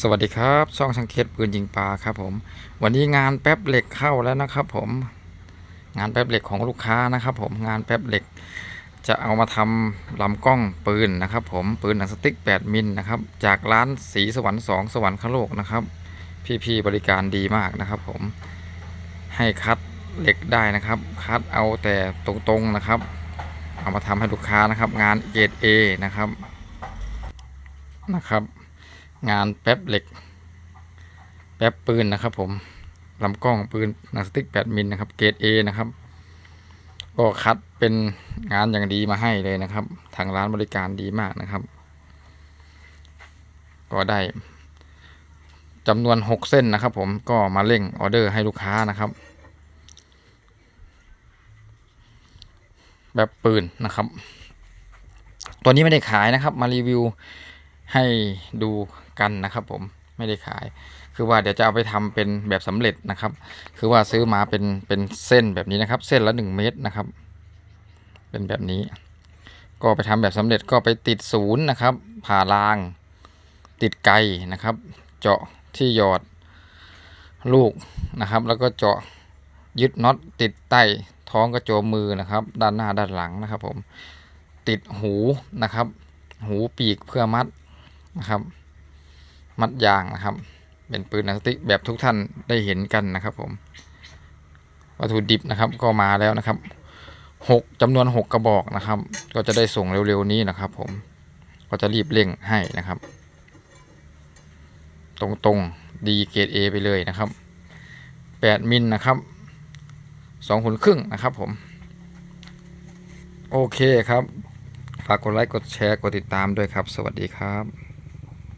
สวัสดีครับ ช่องสังเกตปืนยิงปลาครับผม วันนี้งานแป๊บเหล็กเข้าแล้วนะครับผม งานแป๊บเหล็กของลูกค้านะครับผม งานแป๊บเหล็ก จะเอามาทำลำกล้องปืนนะครับผม ปืนหนังสติ๊ก 8 มิลนะครับ จากร้านสีสวรรค์2สวรรค์ขโลกนะครับ พี่ๆบริการดีมากนะครับผม ให้คัดเหล็กได้นะครับ คัดเอาแต่ตรงๆนะครับ เอามาทำให้ลูกค้านะครับ งานเกรด A นะครับ นะครับ งานแป๊บเหล็ก แป๊บปืนนะครับ ผมลำกล้องปืนหนังสติ๊ก 8มิลนะครับ เกรด A นะครับ ก็คัดเป็นงานอย่างดีมาให้เลยนะครับ ทางร้านบริการดีมากนะครับ ก็ได้จำนวน 6 เส้นนะครับ ผมก็มาเร่งออเดอร์ให้ลูกค้านะครับ แบบปืนนะครับ ตัวนี้ไม่ได้ขายนะครับ มารีวิว ให้ดูกันนะครับผมไม่ได้ขาย คือว่าเดี๋ยวจะเอาไปทำเป็นแบบสำเร็จนะครับ คือว่าซื้อมาเป็นเป็นเส้นแบบนี้นะครับ เส้นละหนึ่งเมตรนะครับ เป็นแบบนี้ ก็ไปทำแบบสำเร็จก็ไปติดศูนย์นะครับ ผ่าราง ติดไกนะครับ เจาะที่หยอดลูกนะครับ แล้วก็เจาะยึดน็อตติดใต้ท้องกระโจมมือนะครับ ด้านหน้าด้านหลังนะครับ ผมติดหูนะครับ หูปีกเพื่อมัด นะครับ มัดยางนะครับ เป็นปืนนังสติกแบบทุกท่านได้เห็นกันนะครับผมวัตถุดิบนะครับก็มาแล้วนะครับหกจำนวนหกกระบอกนะครับ ก็จะได้ส่งเร็วๆนี้นะครับ ผมก็จะรีบเร่งให้นะครับ ตรงๆดีเกรด A ไปเลยนะครับแปดมิลนะครับสองหุนครึ่งนะครับผม โอเคครับ ฝากกดไลค์ กดแชร์ กดติดตามด้วยครับ สวัสดีครับ